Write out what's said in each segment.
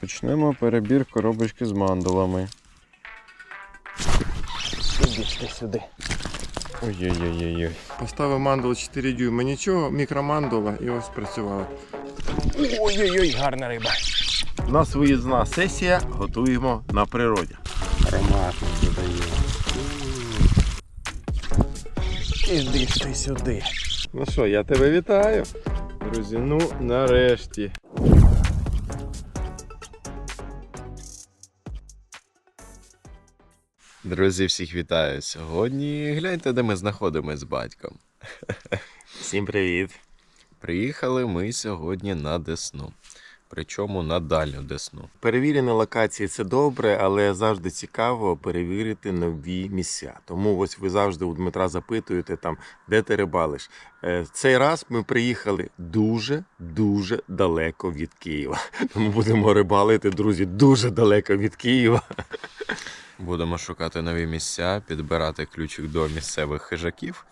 Почнемо перебір коробочки з мандулами. Ідіть сюди. Ой-ой-ой-ой. Поставив мандулу 4 дюйма, нічого, мікромандула і ось працювала. Ой-ой-ой, гарна риба. У нас виїзна сесія, готуємо на природі. Ароматно додає. Іди ти сюди. Ну що, я тебе вітаю. Друзі, ну нарешті. Друзі, всіх вітаю. Сьогодні гляньте, де ми знаходимося з батьком. Всім привіт. Приїхали ми сьогодні на Десну. Причому на дальню Десну. Перевірені локації це добре, але завжди цікаво перевірити нові місця. Тому ось ви завжди у Дмитра запитуєте там, де ти рибалиш. Е, Цей раз ми приїхали дуже дуже далеко від Києва. Тому будемо рибалити, друзі, дуже далеко від Києва. Будемо шукати нові місця, підбирати ключик до місцевих хижаків.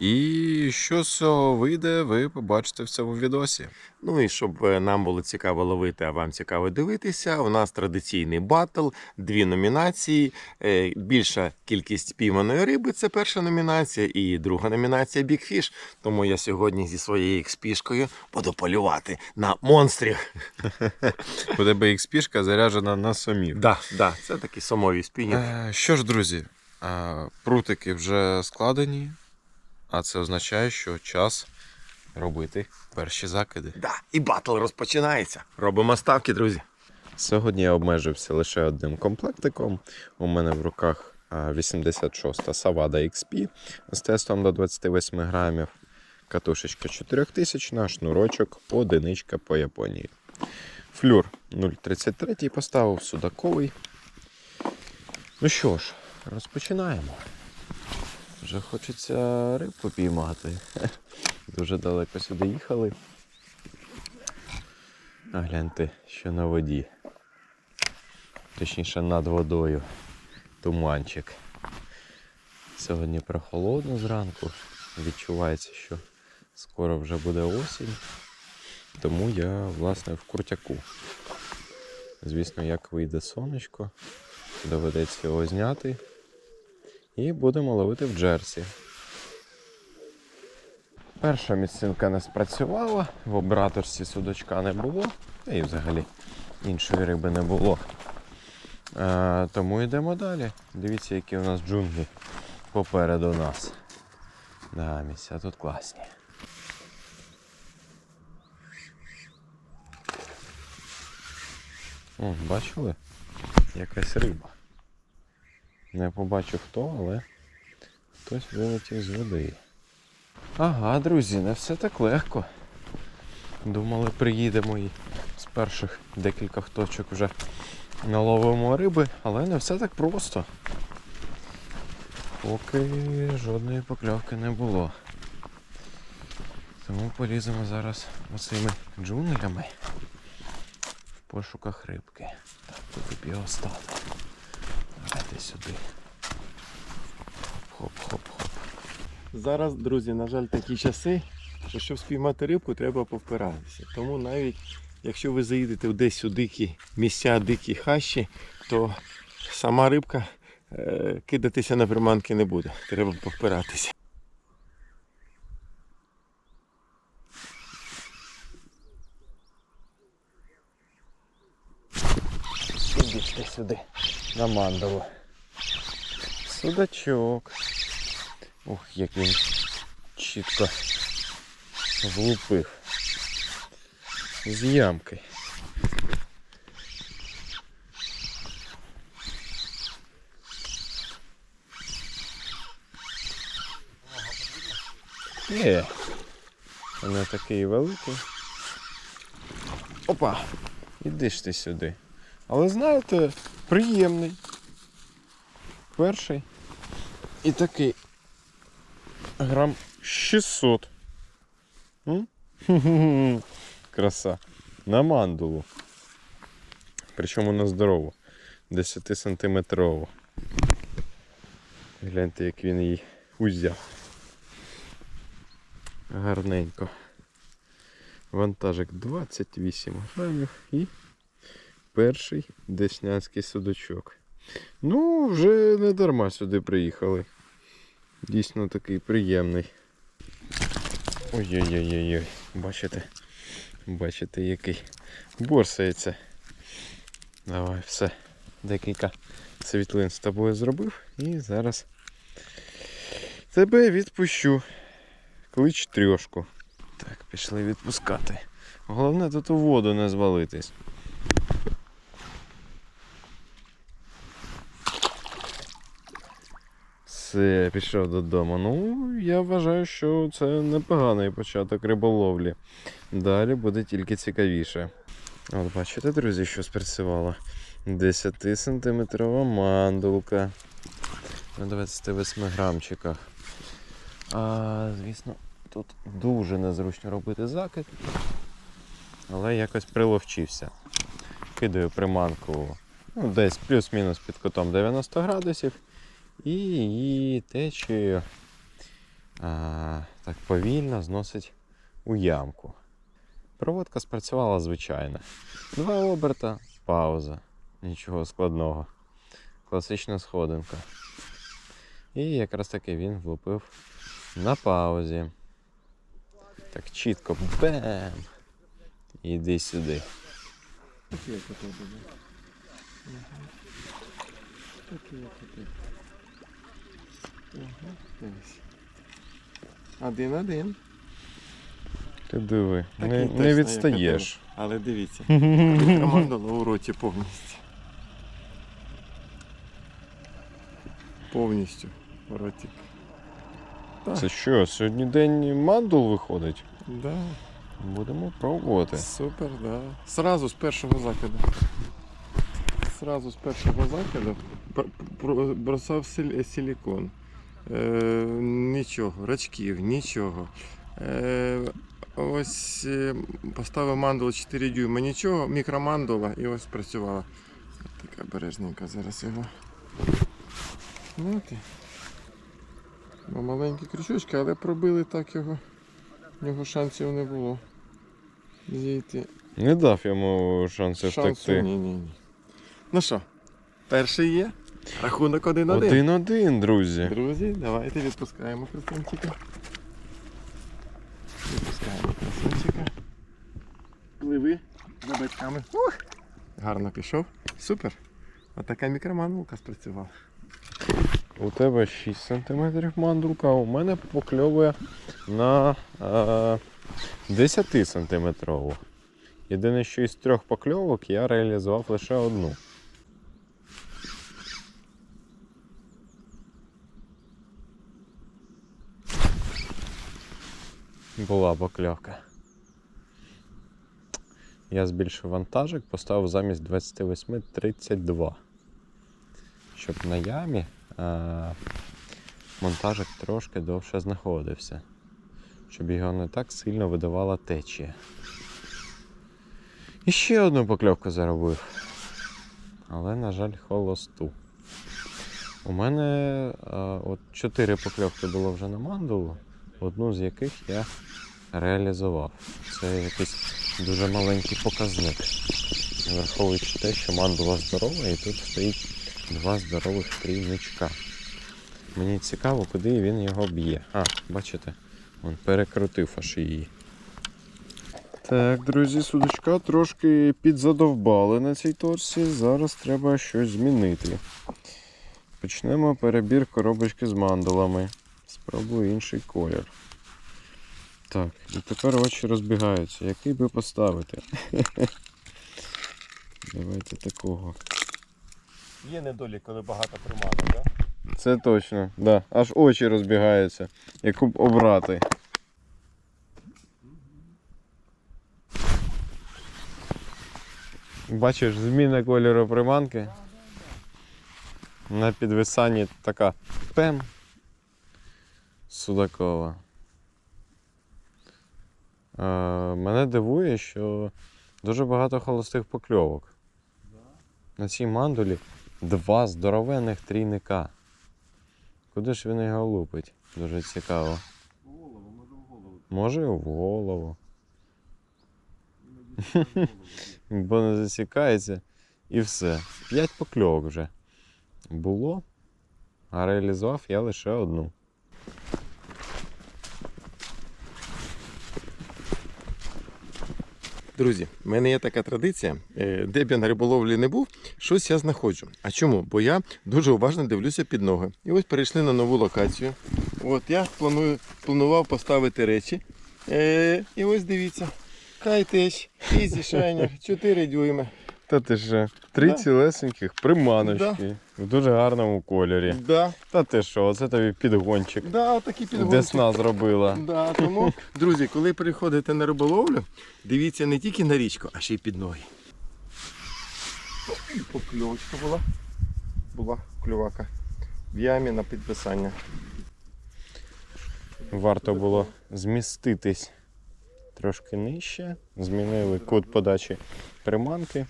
І що з цього вийде, ви побачите в цьому відосі. Ну і щоб е, нам було цікаво ловити, а вам цікаво дивитися. У нас традиційний батл, дві номінації. Е, Більша кількість пійманої риби це перша номінація, і друга номінація Бікфіш. Тому я сьогодні зі своєю експішкою буду полювати на монстрів. У тебе XP заряджена на сомів. Да, да, це такі сомові спінінг. Е, Що ж, друзі, прутики вже складені, а це означає, що час робити перші закиди. Да, і батл розпочинається. Робимо ставки, друзі. Сьогодні я обмежився лише одним комплектиком. У мене в руках 86-та Savada XP з тестом до 28 грамів. Катушечка 4000, шнурочок, одиничка по Японії. Флюр 0,33 поставив судаковий. Ну що ж, розпочинаємо. Вже хочеться рибку піймати. Дуже далеко сюди їхали. А гляньте, що на воді. Точніше над водою. Туманчик. Сьогодні прохолодно зранку. Відчувається, що скоро вже буде осінь. Тому я, власне, в куртяку. Звісно, як вийде сонечко, доведеться його зняти. І будемо ловити в джерсі. Перша місцинка не спрацювала, в обраторці судочка не було, та і взагалі іншої риби не було. Е, тому йдемо далі. Дивіться, які у нас джунглі попереду нас. Да, місця тут класні. О, бачили? Якась риба. Не побачу хто, але хтось вилетів з води. Ага, друзі, не все так легко. Думали, приїдемо і з перших декількох точок вже наловимо риби, але не все так просто. Поки жодної покльовки не було. Тому поліземо зараз оцими джунглями в пошуках рибки. Так, тут б його стати. Давайте сюди. Хоп-хоп-хоп. Зараз, друзі, на жаль, такі часи, що щоб спіймати рибку, треба повпиратися. Тому навіть якщо ви заїдете десь у дикі місця, дикі хащі, то сама рибка е, кидатися на приманки не буде. Треба повпиратися. Сюди. На мандалу. Судачок. Ух, як він чітко влупив. З ямки. Є. Не такий великий. Опа! Іди ж ти сюди. Але знаєте, приємний. Перший. І такий грам 600. М? Краса. На мандулу. Причому на здорову. 10 сантиметрову. Гляньте, як він її узяв. Гарненько. Вантажик 28 грамів і перший деснянський судочок. Ну, вже не дарма сюди приїхали. Дійсно такий приємний. Ой-ой-ой-ой. Бачите? Бачите, який борсається. Давай, все. Декілька світлин з тобою зробив і зараз тебе відпущу. Клич трьошку. Так, пішли відпускати. Головне тут у воду не звалитись. Все, пішов додому. Ну, я вважаю, що це непоганий початок риболовлі. Далі буде тільки цікавіше. От бачите, друзі, що спрацювало? 10 сантиметрова мандулка на 28 грамчиках. А, звісно, тут дуже незручно робити закид, але якось приловчився. Кидаю приманку ну, десь плюс-мінус під кутом 90 градусів і її течією а, так повільно зносить у ямку. Проводка спрацювала звичайно. Два оберта, пауза. Нічого складного. Класична сходинка. І якраз таки він влупив на паузі. Так чітко бем! Іди сюди. Такі як. Такі як Один-один. Ти диви, Такий не, точно, не відстаєш. Але дивіться, командувала у роті повністю. Повністю ротик. Так. Це що, сьогодні день мандул виходить? Да, Будемо пробувати. супер, да. Сразу з першого закиду. Сразу з першого закиду бросав силікон. Е, нічого, рачків, нічого. Е, ось е, поставив мандулу 4 дюйма, нічого, мікромандула і ось працювала. Така бережненька зараз його. Ну. Маленькі крючочки, але пробили так його. В нього шансів не було. Зійти. Не дав йому шансу Шансу втекти. ні, ні, ні. Ну що, перший є. Рахунок 1-1. Один-один, друзі. Друзі, давайте відпускаємо красунчика. Відпускаємо красунчика. Пливи за батьками. Ух! Гарно пішов. Супер. Отака мікроманулка спрацювала. У тебе 6 см мандулка, а у мене покльовує на е, 10 сантиметрову. Єдине, що із трьох покльовок я реалізував лише одну. Була покльовка. Я збільшив вантажик, поставив замість 28 32. Щоб на ямі а, монтажик трошки довше знаходився, щоб його не так сильно видавала течія. І ще одну покльовку заробив. Але, на жаль, холосту. У мене а, от 4 покльовки було вже на мандулу, одну з яких я реалізував. Це якийсь дуже маленький показник. Враховуючи те, що мандула здорова і тут стоїть два здорових трійничка. Мені цікаво, куди він його б'є. А, бачите, він перекрутив аж її. Так, друзі, судочка трошки підзадовбали на цій торці. Зараз треба щось змінити. Почнемо перебір коробочки з мандулами. Спробую інший колір. Так, і тепер очі розбігаються. Який би поставити? Давайте такого. Є недолік, коли багато приманок, так? Це точно, да. Аж очі розбігаються. Яку б обрати. Бачиш, зміна кольору приманки. На підвисанні така пем. Судакова. Е, мене дивує, що дуже багато холостих покльовок. На цій мандулі два здоровенних трійника. Куди ж він його лупить? Дуже цікаво. Голову, може в голову. Може і в голову. Бо не засікається. І все. П'ять покльовок вже було, а реалізував я лише одну. Друзі, в мене є така традиція, е, де б я на риболовлі не був, щось я знаходжу. А чому? Бо я дуже уважно дивлюся під ноги. І ось перейшли на нову локацію. От я планую, планував поставити речі. Е, і ось дивіться. Кайтеч, ізі шайнер, 4 дюйми. Та ти ж три Да. цілесеньких приманочки в дуже гарному кольорі. Да, Та ти що, оце тобі підгончик. да, такі підгонки. Десна зробила. Да, тому, друзі, коли приходите на риболовлю, дивіться не тільки на річку, а ще й під ноги. Покльовочка була. Була клювака. В ямі на підписання. Варто було зміститись трошки нижче. Змінили кут подачі приманки.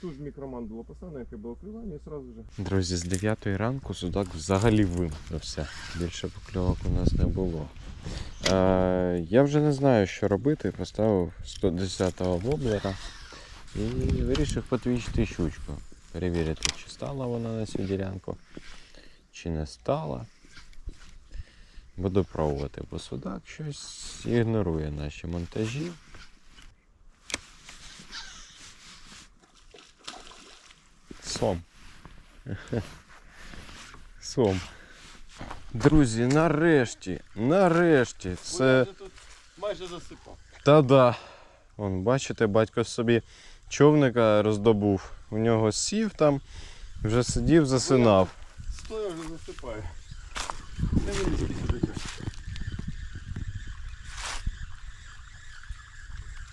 Тут ж мікроман було поставлено, яке було клювання, і одразу вже. Друзі, з 9 ранку судак взагалі вимкнувся. Більше покльовок у нас не було. Е, я вже не знаю, що робити. Поставив 110-го воблера і вирішив потвічити щучку. Перевірити, чи стала вона на цю ділянку, чи не стала. Буду пробувати, бо судак щось ігнорує наші монтажі. Сом. Сом. Друзі, нарешті, нарешті, це. тут майже засипав. Та-да. Вон, бачите, батько собі човника роздобув. У нього сів там, вже сидів, засинав. Стоя вже засипаю. Невеличкий сюди.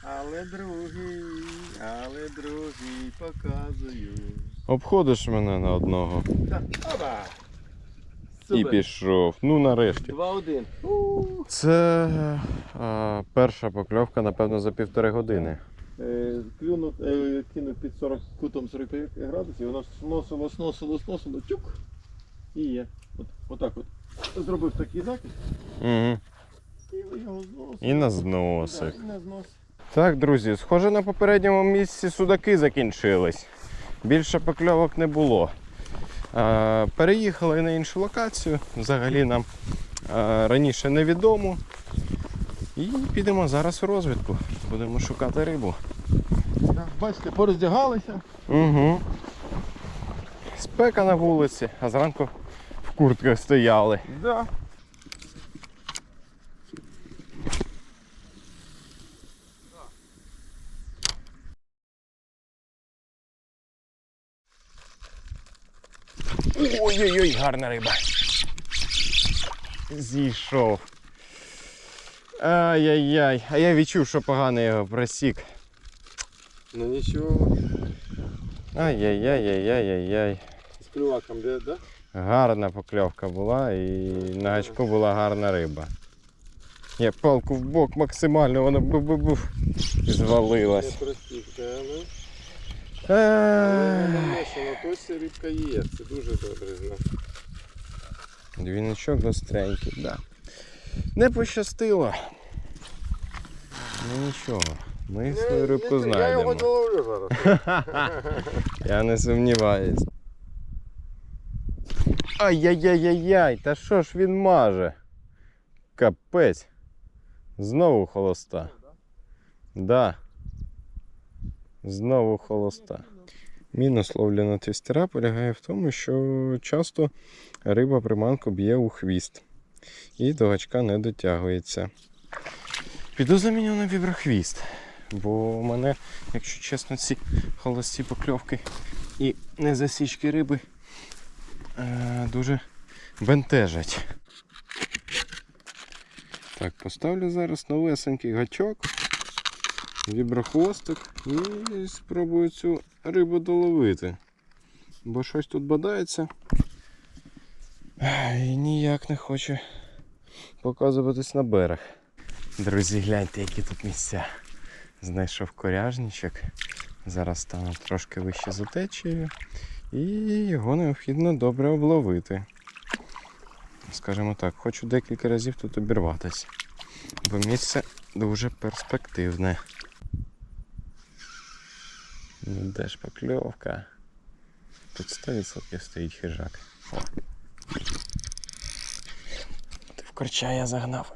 Але другий, але другий показую. Обходиш мене на одного Опа! і пішов. Ну нарешті. 2-1. Це е, перша покльовка, напевно, за півтори години. Е, Клюнув, е, кинув під 40 кутом 45 градусів, воно сносило, сносило, сносило, тюк. І є. От, отак от. Зробив такий закид, Угу. і його зносили. І на Да, зносик. і на знос. Так, друзі, схоже на попередньому місці судаки закінчились. Більше покльовок не було. Переїхали на іншу локацію. Взагалі нам раніше невідомо. І підемо зараз у розвідку. Будемо шукати рибу. Так, Бачите, пороздягалися. Угу. Спека на вулиці, а зранку в куртках стояли. Да. Ой-ой-ой, гарна риба. Зійшов. Ай-яй-яй. А я відчув, що погано його просік. Ну нічого. Ай-яй-яй-яй-яй-яй-яй. З клюваком, де, да? Гарна покльовка була і на гачку була гарна риба. Я палку в бок максимально, вона бу-бу-бу і звалилась. Точно рибка є. Це дуже добре. ну. Двіночок гостренький, да. Не пощастило. Ну нічого, ми свою рибку Я його доловлю зараз. Я не сумніваюсь. Ай-яй-яй-яй-яй, та що ж він маже? Капець. Знову холоста. Да. Знову холоста. Мінус ловлі на твістера полягає в тому, що часто риба приманку б'є у хвіст і до гачка не дотягується. Піду заміню на віброхвіст, бо мене, якщо чесно, ці холості покльовки і незасічки риби е, дуже бентежать. Так, поставлю зараз новесенький гачок, віброхвостик і спробую цю рибу доловити. Бо щось тут бадається. І ніяк не хоче показуватись на берег. Друзі, гляньте, які тут місця. Знайшов коряжничок. Зараз стану трошки вище за течією. І його необхідно добре обловити. Скажімо так, хочу декілька разів тут обірватися. Бо місце дуже перспективне. Ну, де ж покльовка? Тут 100% стоїть хижак. Ти в корча я загнав.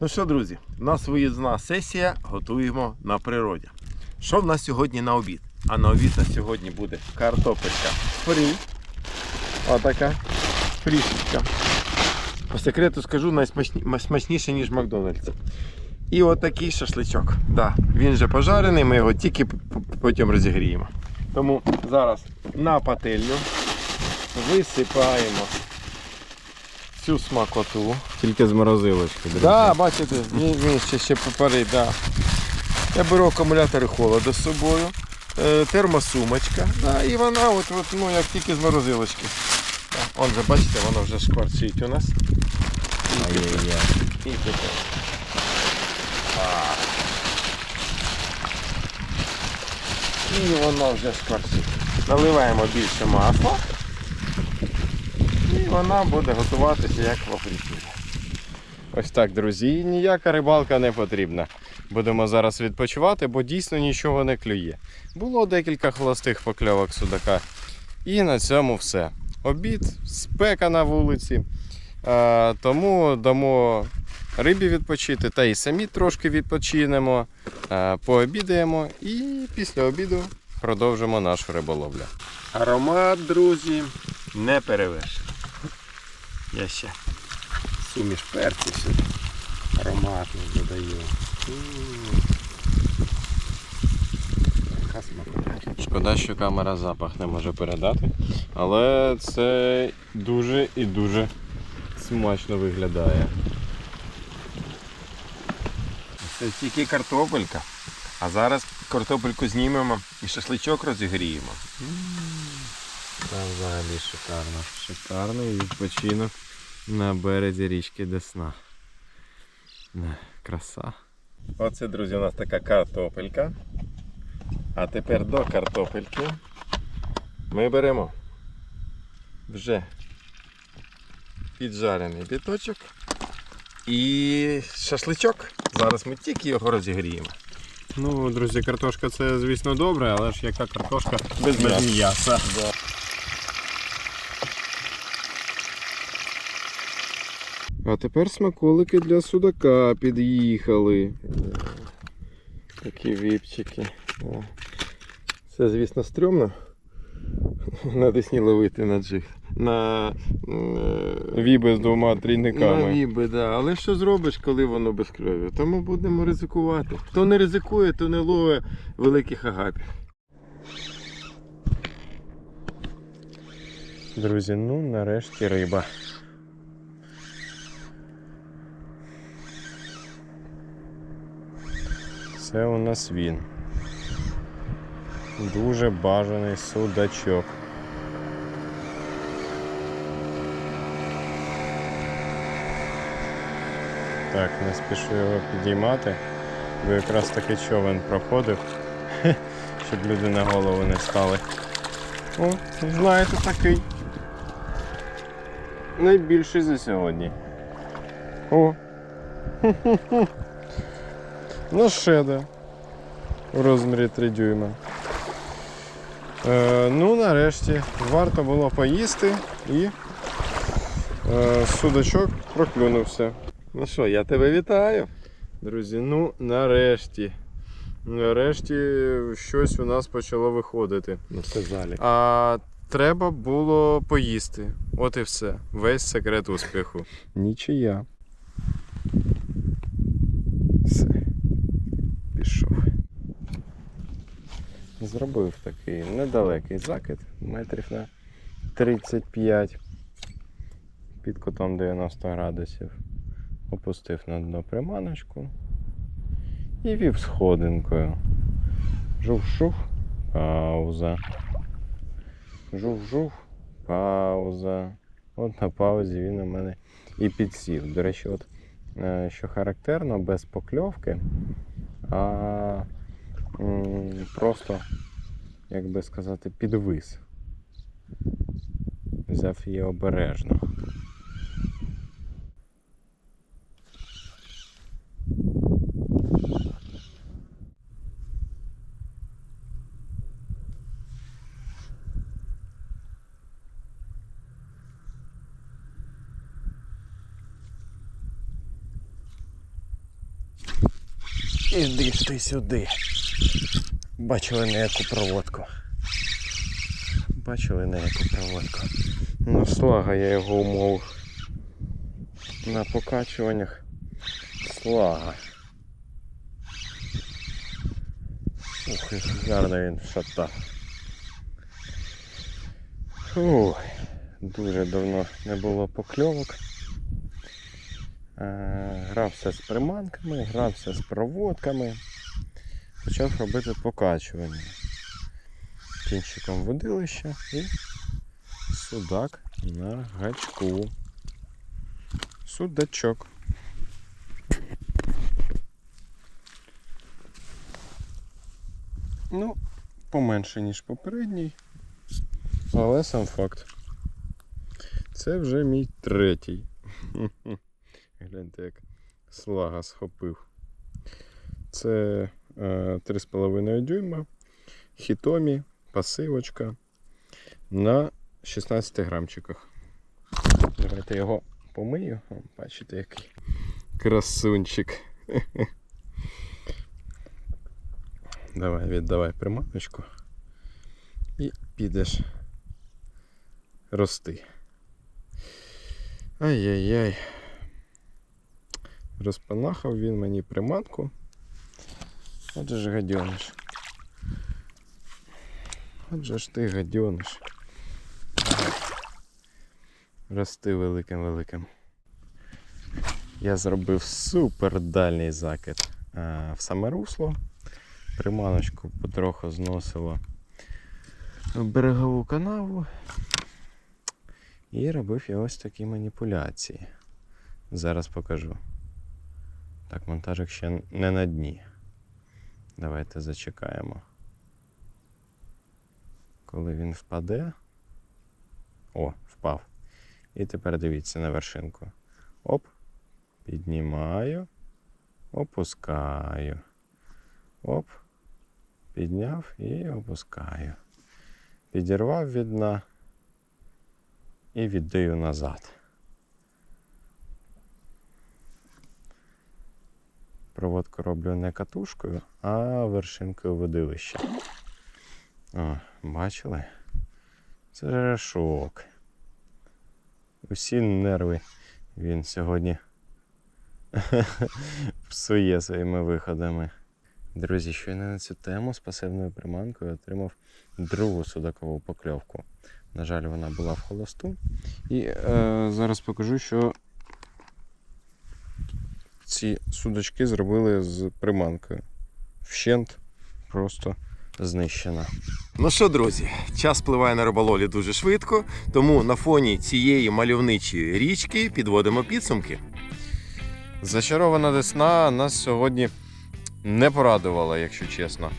Ну що, друзі, у нас виїзна сесія, готуємо на природі. Що в нас сьогодні на обід? А на обід на сьогодні буде картопелька фрі. Отака фрішечка. По секрету скажу, найсмачніше, ніж в Макдональдсі. І отакий шашличок. Да, він вже пожарений, ми його тільки потім розігріємо. Тому зараз на пательню висипаємо цю смакоту. Тільки з морозилочки. Так, бачите, він, він ще, ще попарить, да. Я беру акумулятори холоду з собою, е, термосумочка, да, і вона от, от, ну, як тільки з морозилочки. Да. Он же, бачите, воно вже шкварчить у нас. І тепер. І воно вже шкварчить. Наливаємо більше масла. І вона буде готуватися як в апресиві. Ось так, друзі, ніяка рибалка не потрібна. Будемо зараз відпочивати, бо дійсно нічого не клює. Було декілька холостих покльовок судака. І на цьому все. Обід, спека на вулиці. А, тому дамо рибі відпочити та і самі трошки відпочинемо, пообідаємо і після обіду продовжимо нашу риболовлю. Аромат, друзі, не перевершений. Я ще суміш перців сюди. Ароматний додаю. Шкода, що камера запах не може передати, але це дуже і дуже смачно виглядає. Це тільки картопелька. А зараз картопельку знімемо і шашличок розігріємо. Це взагалі шикарно. Шикарний відпочинок на березі річки Десна. Краса. Оце, друзі, у нас така картопелька. А тепер до картопельки ми беремо вже піджарений біточок і шашличок. Зараз ми тільки його розігріємо. Ну, друзі, картошка це, звісно, добре, але ж яка картошка Без м'яса. м'яса. А тепер смаколики для судака під'їхали. Такі віпчики. Це, звісно, стрьомно. На Десні ловити на джиг. На, е, Віби з двома трійниками. на віби, да. Але що зробиш, коли воно без крові? Тому будемо ризикувати. Хто не ризикує, то не ловить великих агапів. Друзі, ну нарешті риба. Це у нас він. Дуже бажаний судачок. Так, не спішу його підіймати, бо якраз таки човен проходив, щоб люди на голову не стали. О, знаєте, такий. Найбільший за сьогодні. О. Ну, шеда. У розмірі 3 дюйма. Е, ну, нарешті, варто було поїсти і е, судачок проклюнувся. Ну що, я тебе вітаю. Друзі, ну нарешті. Нарешті щось у нас почало виходити. Ну це залік. А треба було поїсти. От і все. Весь секрет успіху. Нічия. Все. Пішов. Зробив такий недалекий закид, метрів на 35 під кутом 90 градусів. Опустив на дно приманочку і вів сходинкою. Жув-жув, пауза. Жув-жув, пауза. От на паузі він у мене і підсів. До речі, от е, що характерно, без покльовки, а просто, як би сказати, підвис. Взяв її обережно. Іди ж ти сюди. Бачили на яку проводку. Бачили на яку проводку. Ну, я його умовив. На покачуваннях. Слага. Ух, гарно він шатав. Ух, дуже давно не було покльовок. Е, Грався з приманками, грався з проводками. Почав робити покачування. Кінчиком водилища і Судак на гачку. Судачок. Ну, поменше, ніж попередній. Але сам факт. Це вже мій третій. Гляньте, як слага схопив. Це 3,5 дюйма. Хітомі, пасивочка на 16 грамчиках. Давайте його помию. Бачите, який красунчик. Давай, віддавай приманочку. І підеш рости. Ай-яй-яй. Розпанахав він мені приманку. Отже ж гадьониш. Отже ж ти гадьониш. Рости великим-великим. Я зробив супер дальній закид а, в саме русло. Приманочку потроху зносило в берегову канаву. І робив я ось такі маніпуляції. Зараз покажу. Так, монтажик ще не на дні. Давайте зачекаємо. Коли він впаде. О, впав. І тепер дивіться на вершинку. Оп. Піднімаю. Опускаю. Оп. Підняв і опускаю. Підірвав від дна і віддаю назад. Проводку роблю не катушкою, а вершинкою водилища. О, бачили? Це жерешок. Усі нерви він сьогодні псує своїми виходами. Друзі, щойно на цю тему з пасивною приманкою отримав другу судакову покльовку. На жаль, вона була в холосту. І е, зараз покажу, що ці судочки зробили з приманкою. Вщент просто знищена. Ну що, друзі, час пливає на рибололі дуже швидко, тому на фоні цієї мальовничої річки підводимо підсумки. Зачарована десна нас сьогодні не порадувала, якщо чесно.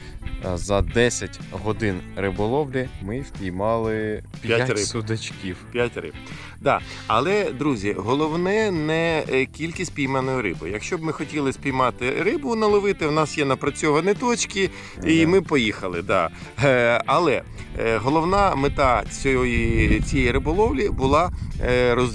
Е, За 10 годин риболовлі ми впіймали 5, П'ять риб. судачків. П'ять риб. Да. Але, друзі, головне не е, кількість пійманої риби. Якщо б ми хотіли спіймати рибу, наловити, в нас є напрацьовані точки, і ми поїхали. Да. Е, але головна мета цієї, цієї риболовлі була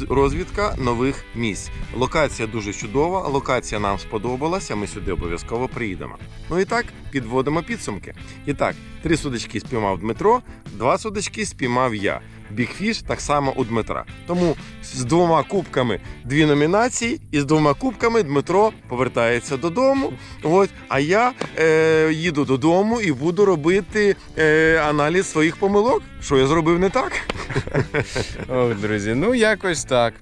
розвідка нових місць. Локація дуже чудова, локація нам сподобалася. Ми сюди обов'язково приїдемо. Ну і так, підводимо підсумки. І так, три судачки спіймав Дмитро, два судачки спіймав я. Бігфіш так само у Дмитра. Тому з двома кубками дві номінації, і з двома кубками Дмитро повертається додому. От, а я е, їду додому і буду робити е, аналіз своїх помилок. Що я зробив не так? Ох, друзі, ну якось так.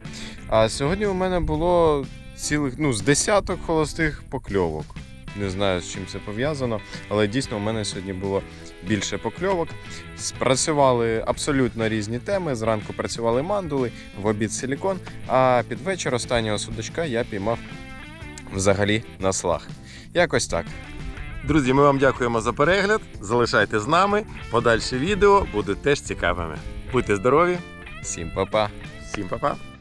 А сьогодні у мене було цілих ну, з десяток холостих покльовок. Не знаю, з чим це пов'язано, але дійсно у мене сьогодні було більше покльовок. Спрацювали абсолютно різні теми. Зранку працювали мандули, в обід силікон, а під вечір останнього судочка я піймав взагалі на слаг. Якось так. Друзі, ми вам дякуємо за перегляд. Залишайте з нами. Подальші відео будуть теж цікавими. Будьте здорові, Всім па-па! всім па-па!